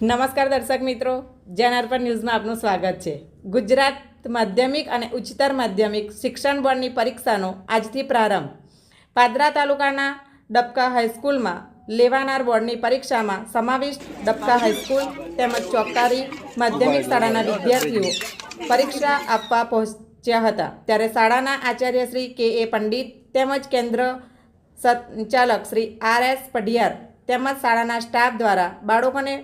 નમસ્કાર દર્શક મિત્રો જેનઆર પર ન્યૂઝમાં આપનું સ્વાગત છે. ગુજરાત માધ્યમિક અને ઉચ્ચતર માધ્યમિક શિક્ષણ બોર્ડની પરીક્ષાનો આજથી પ્રારંભ. પાદરા તાલુકાના ડબકા હાઈસ્કૂલમાં લેવાનાર બોર્ડની પરીક્ષામાં સમાવિષ્ટ ડબકા હાઈસ્કૂલ તેમજ ચોકારી માધ્યમિક શાળાના વિદ્યાર્થીઓ પરીક્ષા આપવા પહોંચ્યા હતા. ત્યારે શાળાના આચાર્ય શ્રી કે એ પંડિત તેમજ કેન્દ્ર સંચાલક શ્રી આર એસ પઢિયાર તેમજ શાળાના સ્ટાફ દ્વારા બાળકોને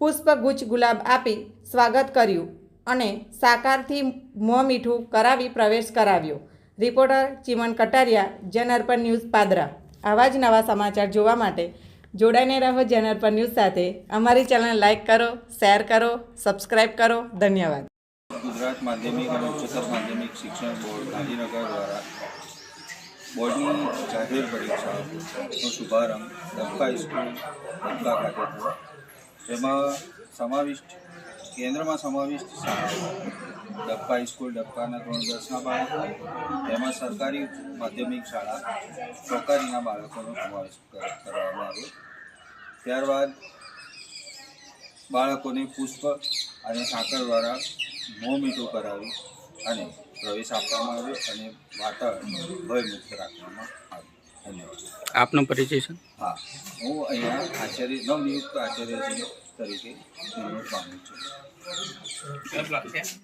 પુષ્પગુચ્છ ગુલાબ આપી સ્વાગત કર્યું અને સાકારથી મોં મીઠું કરાવી પ્રવેશ કરાવ્યો. Reporter Chiman Kataria Janarpan news Padra. આવા જ નવા સમાચાર જોવા માટે જોડાઈને રહો જનઅર્પણ ન્યૂઝ સાથે. અમારી ચેનલ લાઇક કરો, શેર કરો સબસ્ક્રાઈબ કરો. ધન્યવાદ. ગુજરાત માધ્યમિક અને ઉચ્ચતર માધ્યમિક શિક્ષણ બોર્ડ ગાંધીનગર દ્વારા બોર્ડની જાહેર પરીક્ષાનો શુભારંભ દબકા સ્કૂલ દબકા ખાતે થયો. તેમાં સમાવિષ્ટ કેન્દ્રમાં સમાવિષ્ટ ડપ્પા સ્કૂલ ડબકાના ધોરણ દસના બાળકો. તેમાં સરકારી માધ્યમિક શાળા. ચોકારીના બાળકોનો સમાવેશ કર- કરવામાં આવ્યો ત્યારબાદ બાળકોને પુષ્પ અને સાકર દ્વારા મોં મીઠું કરાવી અને પ્રવેશ આપવામાં આવ્યો અને વાતાવરણ ભયમુક્ત રાખવામાં આવ્યું ધન્યવાદ. આપનો પરિચય છે હા. હું અહીંયા આચાર્ય નવનિયુક્ત આચાર્ય તરીકે નિમણૂક પામ્યો છું?